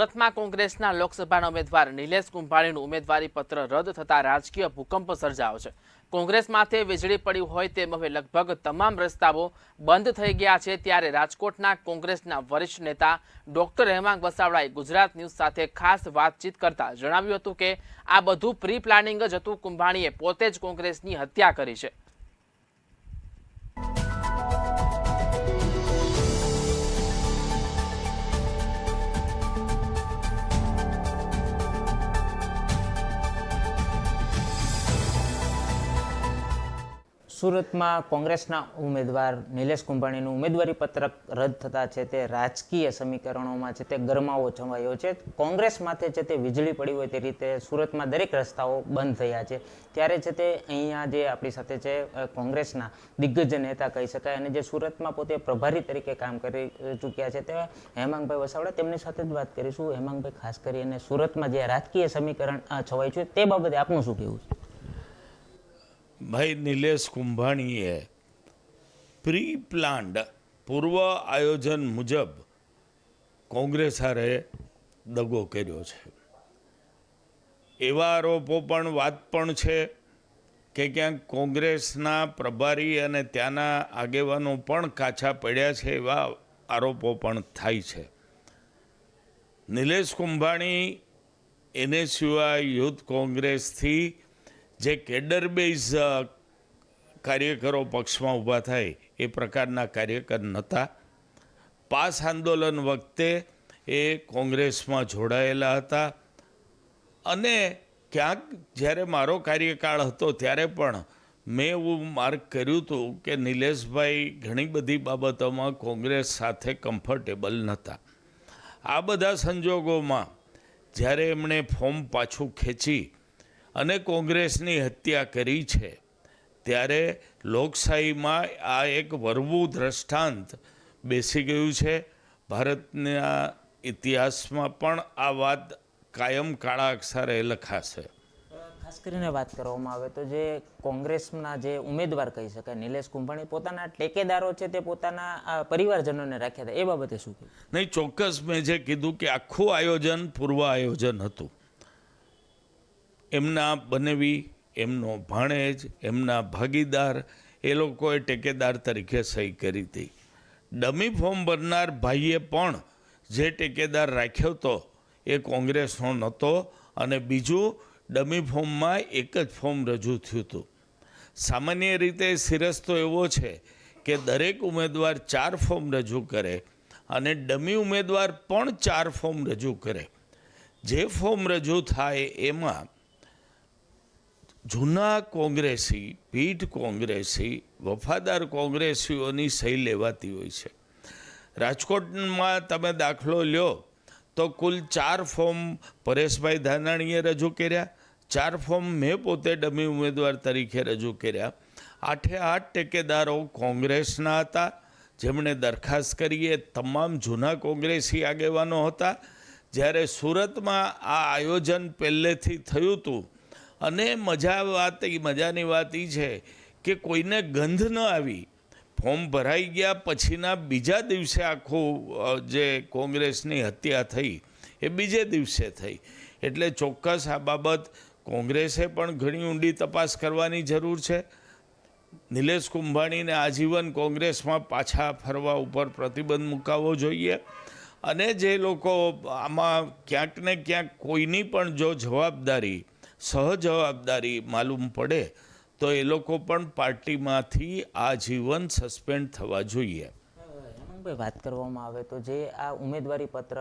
સુરતમાં કોંગ્રેસના લોકસભાના ઉમેદવાર નિલેશ કુંભાણીનું ઉમેદવારી પત્ર રદ થતા રાજકીય ભૂકંપ સર્જાયો છે. કોંગ્રેસ માથે વીજળી પડી હોય તેમ હવે લગભગ તમામ રસ્તાઓ બંધ થઈ ગયા છે ત્યારે રાજકોટના કોંગ્રેસના વરિષ્ઠ નેતા ડોક્ટર હેમાંગ વસાવડાએ ગુજરાત ન્યૂઝ સાથે ખાસ વાતચીત કરતા જણાવ્યું હતું કે આ બધું પ્રી પ્લાનિંગ જ હતું. કુંભાણીએ પોતે જ કોંગ્રેસની હત્યા કરી છે. સુરતમાં કોંગ્રેસના ઉમેદવાર નિલેશ કુંભાણીનું ઉમેદવારી પત્રક રદ થતા છે તે રાજકીય સમીકરણોમાં છે તે ગરમાવો છવાયો છે. કોંગ્રેસ માથે છે તે વીજળી પડી હોય તે રીતે સુરતમાં દરેક રસ્તાઓ બંધ થયા છે. ત્યારે છે તે અહીંયા જે આપણી સાથે છે કોંગ્રેસના દિગ્ગજ નેતા કહી શકાય અને જે સુરતમાં પોતે પ્રભારી તરીકે કામ કરી ચૂક્યા છે તે હેમાંગભાઈ વસાવડા, તેમની સાથે જ વાત કરીશું. હેમાંગભાઈ, ખાસ કરીને સુરતમાં જે રાજકીય સમીકરણ છવાયું છે તે બાબતે આપનું શું કહેવું છે? ભાઈ નિલેશ કુંભાણીએ પ્રી પ્લાન્ડ પૂર્વ આયોજન મુજબ કોંગ્રેસ હારે દગો કર્યો છે. એવા આરોપો પણ વાત પણ છે કે ક્યાંક કોંગ્રેસના પ્રભારી અને ત્યાંના આગેવાનો પણ કાચા પડ્યા છે એવા આરોપો પણ થાય છે. નિલેશ કુંભાણી એને સિવાય યુથ કોંગ્રેસથી જે કેડર બેઝ કાર્યકરો પક્ષમાં ઊભા થાય એ પ્રકારના કાર્યકર નહોતા. પાસ આંદોલન વખતે એ કોંગ્રેસમાં જોડાયેલા હતા. અને ક્યાંક જ્યારે મારો કાર્યકાળ હતો ત્યારે પણ મેં એવું માર્ક કર્યું હતું કે નિલેશભાઈ ઘણી બધી બાબતોમાં કોંગ્રેસ સાથે કમ્ફર્ટેબલ નહોતા. આ બધા સંજોગોમાં જ્યારે એમણે ફોર્મ પાછું ખેંચી અને કોંગ્રેસની હત્યા કરી છે. ત્યારે લોકશાહીમાં આ એક વરવું દ્રષ્ટાંત બેસી ગયું છે. ભારતના ઇતિહાસમાં પણ આ વાત કાયમ કાળા અક્ષરે લખાશે. ખાસ કરીને વાત કરવામાં આવે તો જે કોંગ્રેસના જે ઉમેદવાર કહી શકાય નિલેશ કુંભાણી પોતાના ટેકેદારો છે તે પોતાના પરિવારજનોને રાખ્યા હતા. એ બાબતે શું નહીં ચોક્કસ મેં જે કીધું કે આખું આયોજન પૂર્વ આયોજન હતું. એમના બનેવી, એમનો ભાણેજ, એમના ભાગીદાર, એ લોકોએ ટેકેદાર તરીકે સહી કરી હતી. ડમી ફોર્મ ભરનાર ભાઈએ પણ જે ટેકેદાર રાખ્યો હતો એ કોંગ્રેસનો નહોતો અને બીજું ડમી ફોર્મમાં એક જ ફોર્મ રજૂ થયું હતું. સામાન્ય રીતે સિરસ તો એવો છે કે દરેક ઉમેદવાર ચાર ફોર્મ રજૂ કરે અને ડમી ઉમેદવાર પણ ચાર ફોર્મ રજૂ કરે. જે ફોર્મ રજૂ થાય એમાં જૂના કોંગ્રેસી પીઠ કોંગ્રેસી, વફાદાર કોંગ્રેસીઓની સહી લેવાતી હોય છે. રાજકોટમાં તમે દાખલો લ્યો, તો કુલ ચાર ફોર્મ પરેશભાઈ ધાનાણીએ રજૂ કર્યા, ચાર ફોર્મ મેં પોતે ડમી ઉમેદવાર તરીકે રજૂ કર્યા. આઠે આઠ ટેકેદારો કોંગ્રેસના હતા, જેમણે દરખાસ્ત કરી એ તમામ જૂના કોંગ્રેસી આગેવાનો હતા. જ્યારે સુરતમાં આ આયોજન પહેલેથી થયું હતું અને મજા વાત, એ મજાની વાત એ છે કે કોઈને ગંધ ન આવી, ફોર્મ ભરાઈ ગયા પછીના બીજા દિવસે આખું જે કોંગ્રેસની હત્યા થઈ, એ બીજે દિવસે થઈ. એટલે ચોક્કસ આ બાબત કોંગ્રેસે પણ ઘણી ઊંડી તપાસ કરવાની જરૂર છે. નિલેશ કુંભાણીને આજીવન કોંગ્રેસમાં પાછા ફરવા ઉપર પ્રતિબંધ મુકાવવો જોઈએ. અને જે લોકો આમાં ક્યાંક ને ક્યાંક કોઈની પણ જો જવાબદારી સહજવાબદારી માલુમ પડે તો એ લોકો પણ પાર્ટીમાંથી આજીવન સસ્પેન્ડ થવા જોઈએ. હેમંતભાઈ વાત કરવામાં આવે તો જે આ ઉમેદવારી પત્ર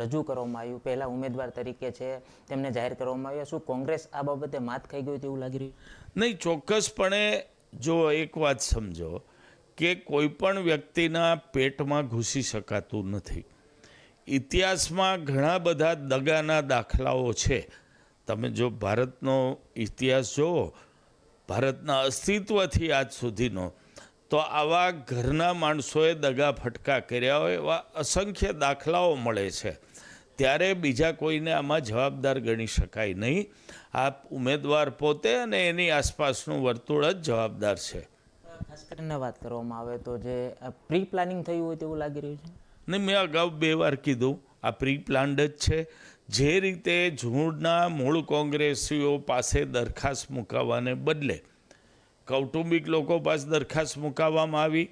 રજૂ કરવામાં આવ્યું પહેલા ઉમેદવાર તરીકે છે તેમને જાહેર કરવામાં આવ્યા. શું કોંગ્રેસ આ બાબતે માત ખાઈ ગયું તેવું લાગી રહ્યું? નહીં ચોક્કસપણે જો એક વાત સમજો કે કોઈ પણ વ્યક્તિના પેટમાં ઘૂસી શકાતું નથી. ઇતિહાસમાં ઘણા બધા દગાના દાખલાઓ છે. તમે જો ભારતનો ઇતિહાસ જુઓ ભારતના અસ્તિત્વથી આજ સુધીનો તો આવા ઘરના માણસોએ દગા ફટકા કર્યા હોય એવા અસંખ્ય દાખલાઓ મળે છે. ત્યારે બીજા કોઈને આમાં જવાબદાર ગણી શકાય નહીં. આ ઉમેદવાર પોતે અને એની આસપાસનું વર્તુળ જ જવાબદાર છે. ખાસ કરીને વાત કરવામાં આવે તો જે પ્રી પ્લાનિંગ થયું હોય તેવું લાગી રહ્યું છે? નહીં મેં અગાઉ બે વાર કીધું. આ પ્રી પ્લાન્ડ જ છે. જે રીતે જૂના મૂળ કોંગ્રેસીઓ પાસે દરખાસ્ત મુકાવવાને બદલે કૌટુંબિક લોકો પાસે દરખાસ્ત મુકાવવામાં આવી,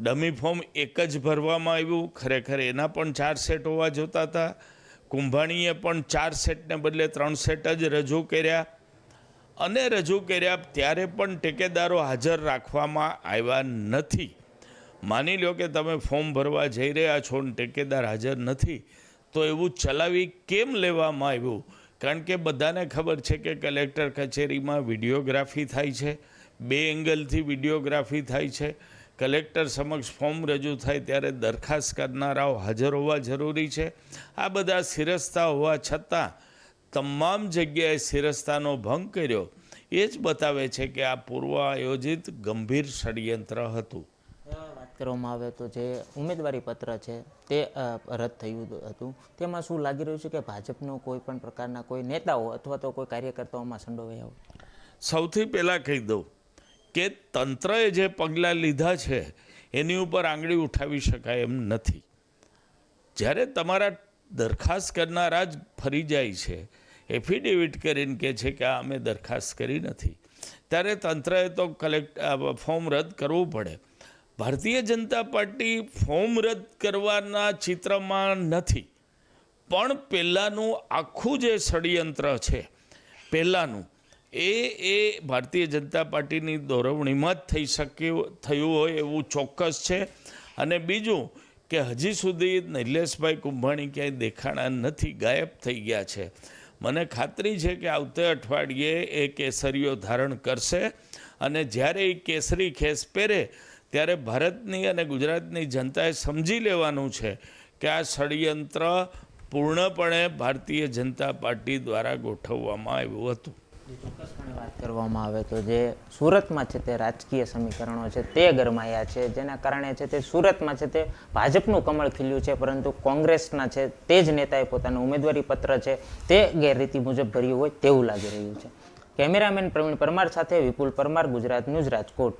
ડમી ફોર્મ એક જ ભરવામાં આવ્યું, ખરેખર એના પણ ચાર સેટ હોવા જોતા હતા. કુંભાણીએ પણ ચાર સેટને બદલે ત્રણ સેટ જ રજૂ કર્યા અને રજૂ કર્યા ત્યારે પણ ટેકેદારો હાજર રાખવામાં આવ્યા નથી. માની લો કે તમે ફોર્મ ભરવા જઈ રહ્યા છો ને ટેકેદાર હાજર નથી તો એવું ચલાવી કેમ લેવામાં આવ્યું? કારણ કે બધાને ખબર છે કે કલેક્ટર કચેરીમાં વિડીયોગ્રાફી થાય છે. બે એંગલથી વિડીયોગ્રાફી થાય છે. કલેક્ટર સમક્ષ ફોર્મ રજૂ થાય ત્યારે દરખાસ્ત કરનારાઓ હાજર હોવા જરૂરી છે. આ બધા શિરસ્તા હોવા છતાં તમામ જગ્યાએ શિરસ્તાનો ભંગ કર્યો. એ જ બતાવે છે કે આ પૂર્વ આયોજિત ગંભીર ષડયંત્ર હતું. કરવામાં આવે તો જે ઉમેદવારી પત્ર છે તે રદ થયું હતું. તેમાં શું લાગી રહ્યું છે કે ભાજપનો કોઈ પણ પ્રકારના કોઈ નેતાઓ અથવા તો કોઈ કાર્યકર્તાઓમાં સંડોવાયા સૌથી પહેલાં કહી દઉં કે તંત્રએ જે પગલાં લીધા છે, એની ઉપર આંગળી ઉઠાવી શકાય એમ નથી. જ્યારે તમારા દરખાસ્ત કરનારા જ ફરી જાય છે, એફિડેવિટ કરીને કહે છે કે આ અમે દરખાસ્ત કરી નથી, ત્યારે તંત્રએ તો કલેક્ટ ફોર્મ રદ કરવું પડે. ભારતીય જનતા પાર્ટી ફોર્મ રદ કરવાના ચિત્રમાં નથી. પણ પહેલાંનું આખું જે ષડયંત્ર છે, પહેલાંનું, એ એ ભારતીય જનતા પાર્ટીની દોરવણીમાં જ થઈ શક્યું, થયું હોય એવું ચોક્કસ છે. અને બીજું કે હજી સુધી નિલેશભાઈ કુંભાણી ક્યાંય દેખાણા નથી, ગાયબ થઈ ગયા છે. મને ખાતરી છે કે આવતે અઠવાડિયે એ કેસરીઓ ધારણ કરશે. અને જ્યારે એ કેસરી ખેસ પહેરે ત્યારે ભારતની અને ગુજરાતની જનતાએ સમજી લેવાનું છે કે આ ષડયંત્ર પૂર્ણપણે ભારતીય જનતા પાર્ટી દ્વારા ગોઠવવામાં આવ્યું હતું. ચોક્કસપણે વાત કરવામાં આવે તો જે સુરતમાં છે તે રાજકીય સમીકરણો છે તે ગરમાયા છે, જેના કારણે છે તે સુરતમાં છે તે ભાજપનું કમળ ખીલ્યું છે, પરંતુ કોંગ્રેસના છે તે જ નેતાએ પોતાનું ઉમેદવારી પત્ર છે તે ગેરરીતિ મુજબ ભર્યું હોય તેવું લાગી રહ્યું છે. કેમેરામેન પ્રવીણ પરમાર સાથે વિપુલ પરમાર ગુજરાત ન્યૂઝ રાજકોટ.